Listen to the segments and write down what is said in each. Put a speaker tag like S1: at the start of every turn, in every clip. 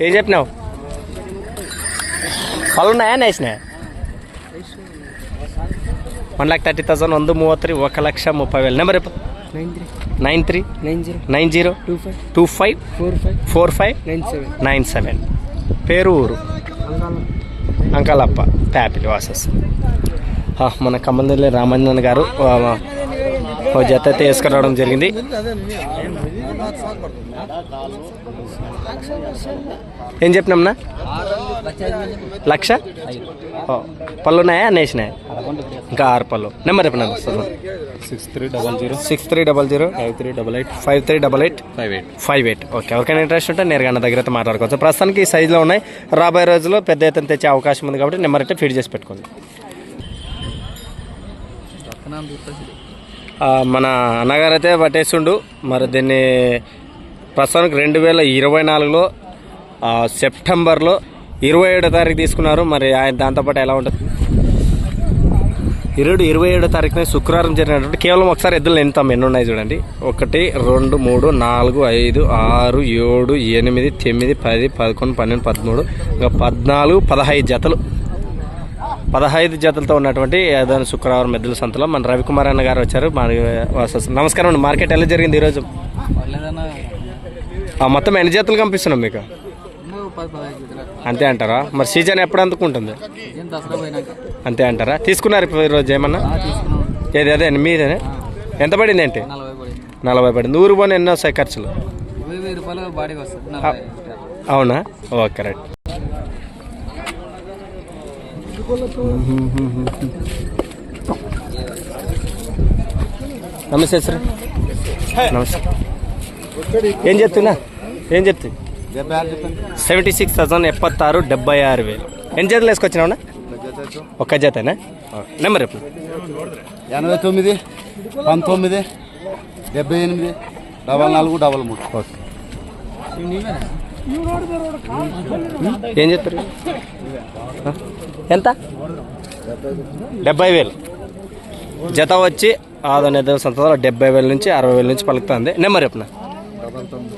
S1: ఏం చెప్పినావు? పళ్ళున్నాయా నేసిన వన్ ల్యాక్ థర్టీ థౌసండ్ వంద మూవ త్రీ ఒక లక్ష ముప్పై వేలు. నెంబర్
S2: చెప్పు.
S1: Nine three.
S2: Nine zero.
S1: Nine zero.
S2: Two five.
S1: Two five.
S2: Four five.
S1: Four five.
S2: Nine seven.
S1: Nine seven. పేరు ఊరు? అంకాలప్ప. ప్యాపిల్ వాసెస్. మన కమ్మందల్లి రామాంజన్ గారు జత తీసుకురావడం వేసుకురావడం జరిగింది. ఏం చెప్పినాంనా లక్ష? పళ్ళు ఉన్నాయా? నేసినాయా ఇంకా ఆరు పళ్ళు. నెంబర్ చెప్పినా
S3: six three double zero.
S1: Six three double zero.
S3: Five three double eight.
S1: Five three double eight.
S3: Five eight.
S1: Five eight. Okay ఎవరికైనా ఇంట్రెస్ట్ ఉంటే నేరుగా నా దగ్గర అయితే మాట్లాడుకోవచ్చు. ప్రస్తుతానికి ఈ సైజులో ఉన్నాయి. రాబోయే రోజుల్లో పెద్ద ఎత్తున తెచ్చే అవకాశం ఉంది కాబట్టి నెంబర్ అయితే ఫీడ్ చేసి పెట్టుకోండి. మన అన్నగారు అయితే పట్టేస్తుండు. మరి దీన్ని ప్రస్తుతానికి రెండు వేల ఇరవై నాలుగులో సెప్టెంబర్లో ఇరవై ఏడో తారీఖు తీసుకున్నారు. మరి ఆయన దాంతోపాటు ఎలా ఉంటుంది? ఇరవై ఇరవై ఏడో తారీఖున శుక్రవారం జరిగినటువంటి కేవలం ఒకసారి ఎద్దులు ఎంత ఎన్ని ఉన్నాయి చూడండి. ఒకటి రెండు మూడు నాలుగు ఐదు ఆరు ఏడు ఎనిమిది తొమ్మిది పది పదకొండు పన్నెండు పదమూడు ఇంకా పద్నాలుగు పదహైదు జతలు. పదహైదు జతలతో ఉన్నటువంటి ఏదైనా శుక్రవారం ఎద్దుల సంతలో మన రవికుమార్ అన్న గారు వచ్చారు. మన నమస్కారం అండి. మార్కెట్ ఎలా జరిగింది ఈరోజు? మొత్తం ఎన్ని జతలు కనిపిస్తున్నాం మీకు? అంతే అంటారా? మరి సీజన్ ఎప్పుడు అందుకుంటుంది? అంతే అంటారా? తీసుకున్నారు ఇప్పుడు ఈరోజు ఏమన్నా? ఏది అదే మీదేనే? ఎంత పడింది ఏంటి?
S2: నలభై పడింది.
S1: నూరు పడింది ఊరు పోనీ ఎన్నో వస్తాయి ఖర్చులు? అవునా? Okay right. నమస్తే సార్. నమస్తే. ఏం చెప్తున్నా? ఏం చెప్తు? సెవెంటీ సిక్స్ థౌసండ్ ఎప్పತ್ತಾరు డెబ్బై ఆరు వేలు. ఎన్ని జతలు వేసుకొచ్చినావునా ఒక్క జతనా? నెంబర్ చెప్పు.
S4: ఎనభై తొమ్మిది పంతొమ్మిది డెబ్బై ఎనిమిది డబల్ నాలుగు డబల్ మూడు.
S1: ఓకే. ఏం చెప్తారు? ఎంత? డెబ్బై వేలు. జత వచ్చి ఆదాయ నిద్ర సంతలో డెబ్బై వేల నుంచి అరవై వేల నుంచి పలుకుతుంది. నెంబర్ చెప్పిన
S4: డబల్ తొమ్మిది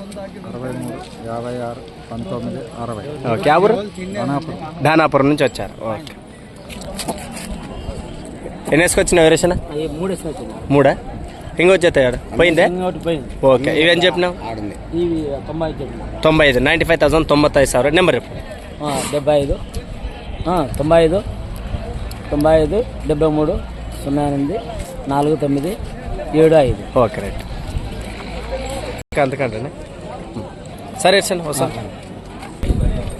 S4: అరవై మూడు యాభై ఆరు పంతొమ్మిది అరవై
S1: ఓకే ఆ ఊరు ధానాపురం నుంచి వచ్చారు. ఓకే. ఎన్ని వేసుకొచ్చిన వేరేసిన
S2: మూడు?
S1: మూడా పోయిందే?
S2: ఒకటి పోయింది.
S1: ఓకే. ఇవేం చెప్పినావు?
S2: తొంభై చెప్పిన.
S1: తొంభై ఐదు. నైంటీ ఫైవ్ థౌసండ్ తొంభై ఐదు సార్. నెంబర్ చెప్పు.
S2: డెబ్బై ఐదు. తొంభై ఐదు. తొంభై ఐదు డెబ్బై మూడు సున్నా ఎనిమిది నాలుగు తొమ్మిది ఏడు ఐదు.
S1: Okay right. అంతకంటే సరే సార్ వస్తాను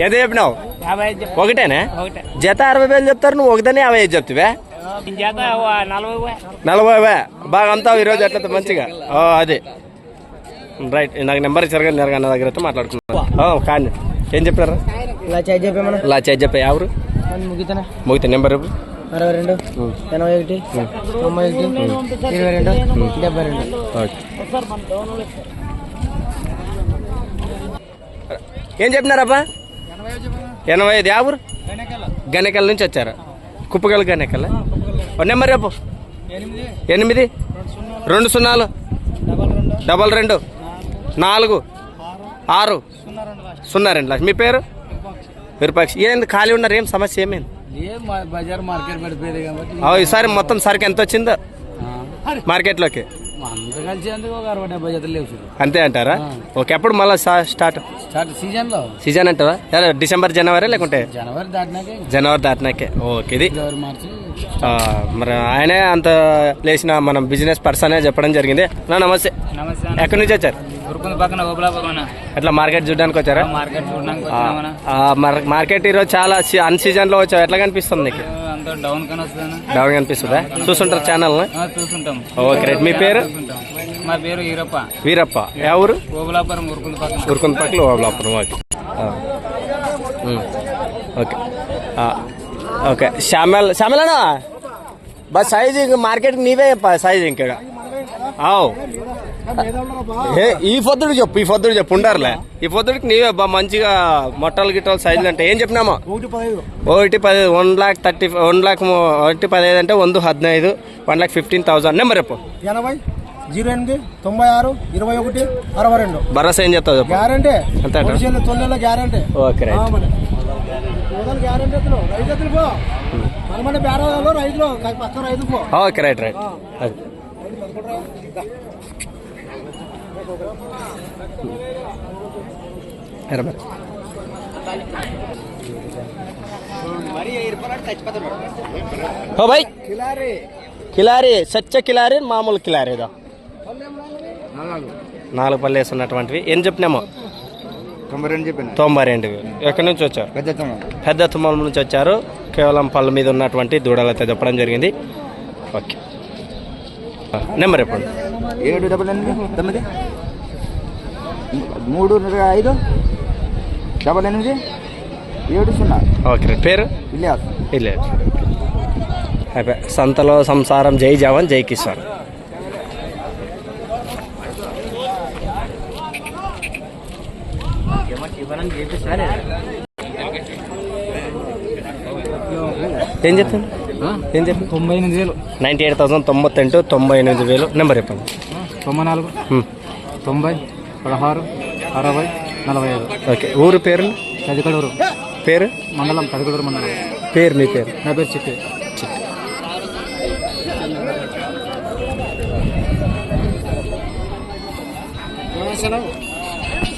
S1: ఎంత చెప్పినావు? ఒకటేనా?
S2: ఒకటే.
S1: జత అరవై వేలు చెప్తారు నువ్వు ఒకదాన్ని యాభై ఐదు చెప్తావే?
S2: నలభై
S1: వే. బాగా అంతావు ఈరోజు ఎట్లా మంచిగా. ఓ, అదే. రైట్ నాకు నెంబర్ ఇచ్చారు కానీ నేరుగా నా దగ్గర అయితే మాట్లాడుకున్నాను. కానీ ఏం చెప్పారు?
S2: ఇలా చేసి
S1: చెప్పే ఎవరు?
S2: ముగితేనే.
S1: ముగితే నెంబర్
S2: అరవై రెండు ఎనభై ఒకటి తొంభై ఒకటి ఇరవై రెండు డెబ్బై రెండు.
S1: ఓకే. ఏం చెప్పినారబ్బా? ఎనభై ఐదు. యాభరు గణెకల్. నుంచి వచ్చారా. కుప్పగల్ గణెకల్. నెంబర్ రేపు ఎనిమిది. రెండు సున్నాలు. డబల్ రెండు. నాలుగు. ఆరు. సున్నా రెండు లక్ష మీ పేరు? విరూపాక్షి. ఏంది ఖాళీ ఉన్నారు? ఏం సమస్య ఏమైంది ఈసారి మొత్తం సరుకు ఎంత వచ్చిందో? మార్కెట్లోకి.
S2: అంత కలిసి అందుకు ఒక అరవై డెబ్బై జతలు లేవు.
S1: అంతే అంటారా? ఓకే ఎప్పుడు మళ్ళీ స్టార్ట్
S2: స్టార్ట్ సీజన్లో
S1: సీజన్ అంటారా డిసెంబర్ జనవరి లేకుంటే?
S2: జనవరి దాటినాకే.
S1: జనవరి దాటినాకే. ఓకే ఇది. మరి ఆయనే అంత లేచిన మనం బిజినెస్ పర్సనే చెప్పడం జరిగింది. నా నమస్తే.
S2: నమస్తే
S1: ఎక్కడి నుంచి వచ్చారు? ఎట్లా మార్కెట్ చూడడానికి వచ్చారా?
S2: మార్కెట్
S1: మార్కెట్ ఈరోజు చాలా అన్ సీజన్లో వచ్చావు. ఎట్లా కనిపిస్తుంది నీకు?
S2: డౌన్
S1: కనిపిస్తుందా? Okay right. మీ పేరు?
S2: మా పేరు
S1: వీరప్ప. ఏ ఊరు?
S2: ఓబులాపురం ఉరుకుంది పక్కన.
S1: ఉరుకుంద పక్కల ఓబలాపురం. ఓకే. ఓకే శ్యామల్ శ్యామలనా? బస్ సైజ్ ఇంక మార్కెట్కి నీవే సైజ్ ఇంకా. అవు ఈ పొద్దుడు చెప్పు ఈ పొద్దుడు చెప్పు ఉండారులే. ఈ పొద్దుడికి నీవే బా మంచిగా మొట్టలు గిట్టలు సైజులు అంటే ఏం చెప్పినామా? ఒకటి పది one lakh thirty one lakh ఒకటి పదిహేదు అంటే వంద హదినైదు one lakh fifteen thousand number చెప్పు.
S4: ఎనభై
S5: జీరో ఎనిమిది తొంభై ఆరు ఇరవై ఒకటి అరవై రెండు.
S1: భరోసా ఏం చెప్తావు
S5: గ్యారంటీ.
S1: అంతే అంటావా?
S5: తొలి తొలి guarantee.
S1: Okay right. Okay right right. ఓ భాయ్ కిలారి. సచ్చ కిలారి మామూలు కిలారి ఏదో నాలుగు పళ్ళు వేస్తున్నటువంటివి ఏం చెప్పినామో?
S6: తొంభై రెండు చెప్పాను.
S1: తొంభై రెండు. ఎక్కడి నుంచి వచ్చారు?
S6: పెద్ద
S1: పెద్ద తుమ్మల నుంచి వచ్చారు. కేవలం పళ్ళ మీద ఉన్నటువంటి దూడలు అయితే చెప్పడం జరిగింది. ఓకే. నెంబర్ చెప్పండి.
S6: ఏడు డబల్ ఎనిమిది తొమ్మిది. మూడు ఐదు. డబల్ ఎనిమిది. ఏడు సున్నా.
S1: ఓకే పేరు?
S6: ఇలియాస్.
S1: ఇల్లే అయిపోయి సంతలో సంసారం. జై జవాన్ జై కిసాన్. ఏం చెప్తాను ఏం చెప్పండి
S4: తొంభై ఎనిమిది వేలు.
S1: నైంటీ ఎయిట్ థౌసండ్ తొంభై తొంభై ఎనిమిది వేలు. నెంబర్ చెప్పండి.
S4: తొంభై నాలుగు. తొంభై పదహారు అరవై నలభై ఐదు.
S1: ఓకే. ఊరు పేరు?
S4: కదికడూరు
S1: పేరు?
S4: మండలం కదికడూరు మండలం.
S1: పేరు మీ పేరు?
S4: నా పేరు చిట్టి.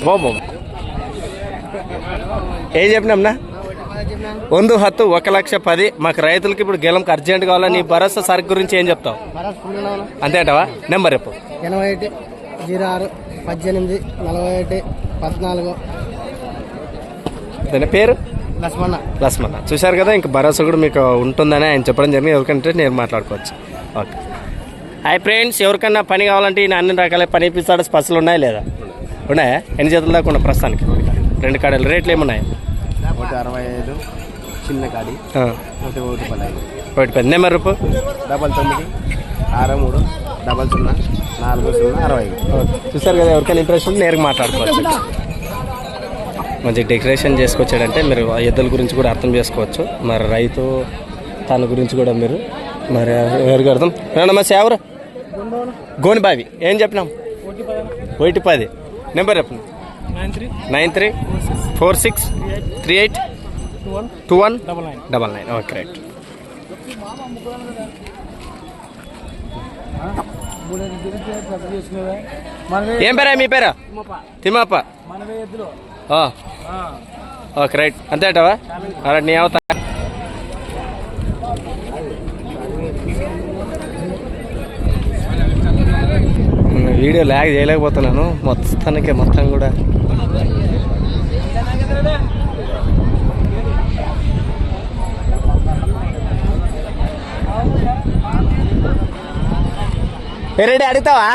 S1: బాబు. ఏం చెప్పినాంనా ಒಂದು ಹತ್ತು ఒక లక్ష పది మాకు రైతులకి ఇప్పుడు గెలంకి అర్జెంట్ కావాలా నీ భరోసా సరుకు గురించి ఏం చెప్తావు అంతేంటవా నెంబర్ చెప్పు
S5: ఎనభై ఒకటి జీరో ఆరు పద్దెనిమిది నలభై ఒకటి పద్నాలుగు
S1: దాని పేరు
S5: లక్ష్మణ
S1: లస్మన్న చూశారు కదా ఇంకా భరోసా కూడా మీకు ఉంటుందని ఆయన చెప్పడం జరిగింది ఎవరికంటే నేను మాట్లాడుకోవచ్చు ఓకే హాయ్ ఫ్రెండ్స్ ఎవరికన్నా పని కావాలంటే ఈయన అన్ని రకాల పని ఇప్పిస్తాడు స్పర్శలు ఉన్నాయా లేదా ఉన్నాయా ఎన్ని చేతుల దాకా ఉన్నాయి ప్రస్తుతానికి రెండు కాడలు రేట్లు ఏమున్నాయి
S6: ఒకటి అరవై ఐదు చిన్న కాడి.
S1: ఆ,
S6: ఒకటి ఒకటి పదహైదు
S1: ఒకటి పది నెంబర్ రూపు
S6: డబల్ తొమ్మిది ఆరు మూడు డబల్ సున్నా నాలుగు సున్నా అరవై ఐదు.
S1: చూసారు కదా ఎవరికైనా ఇంప్రెషన్ ఉంటే నేరుగా మాట్లాడుకోవచ్చు. మంచి డెకరేషన్ చేసుకొచ్చాడంటే మీరు ఆ ఎద్దుల గురించి కూడా అర్థం చేసుకోవచ్చు. మరి రైతు తన గురించి కూడా మీరు మరి ఎవరికి అర్థం? నమస్తే ఎవరు? గోనిబావి. ఏం చెప్పినాం? ఒకటి పది. నెంబర్ చెప్పండి. Nine three four six three eight two one double nine okay right ఏం పేరా మీ పేరా? తిమ్మప్ప. ఓకే రైట్ అంతేటవా అలా నీ అవతా వీడియో ల్యాగ్ చేయలేకపోతున్నాను. మొత్తానికి మొత్తం కూడా. ఎరేడి అడుగుతావా?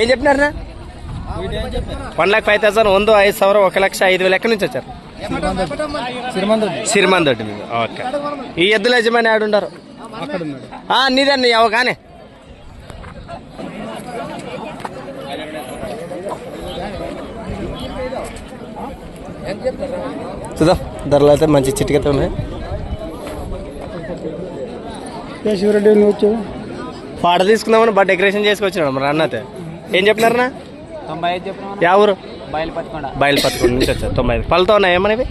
S1: ఏం చెప్పినారనా వన్ లాక్ ఫైవ్ థౌసండ్ వంద ఐదు సవరం ఒక లక్ష ఐదు వేలు ఎక్కడి నుంచి వచ్చారు? సిరిమందొడ్డి. మీద ఓకే. ఈ ఎద్దుల యజమాని ఆడుండారు నీదన్న అవగానే చూద్దాం ధరలు అయితే మంచి చిటికత ఉన్నాయి.
S5: శివరెడ్డి నువ్వు
S1: పాట తీసుకుందామని బాగా డెకరేషన్ చేసుకొచ్చినాడు మరి అన్నతే ఏం చెప్పినారనా
S2: తొంభై ఐదు చెప్పిన
S1: యా ఊరు?
S2: బయలు పట్టుకుండా
S1: బయలుపట్టుకుని నుంచి వచ్చారు. తొంభై ఐదు. పళ్ళతో ఉన్నాయి ఏమనేవి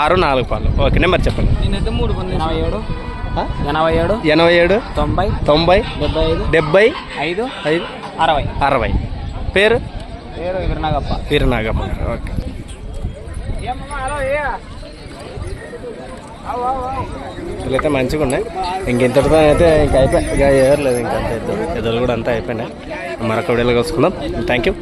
S2: ఆరు.
S1: నాలుగు పళ్ళు. ఓకే నెంబర్ చెప్పండి.
S2: నేనైతే మూడు ఎనభై ఏడు? ఎనభై ఏడు
S1: ఎనభై ఏడు
S2: తొంభై
S1: తొంభై
S2: డెబ్బై ఐదు
S1: డెబ్బై
S2: ఐదు
S1: ఐదు
S2: అరవై.
S1: అరవై. పేరు?
S2: పేరు విరనాగప్ప.
S1: వీరనాగమ్మ. గారు ఓకే వీళ్ళైతే మంచిగా ఉన్నాయి. ఇంకెంతటితో అయితే ఇంకా అయిపోయి ఇక ఎవరు ఇంకా ఇంకంత ఇద్దరు కూడా అంతా అయిపోయినాయి. మరొక వీడియోలో కలుసుకుందాం. Thank you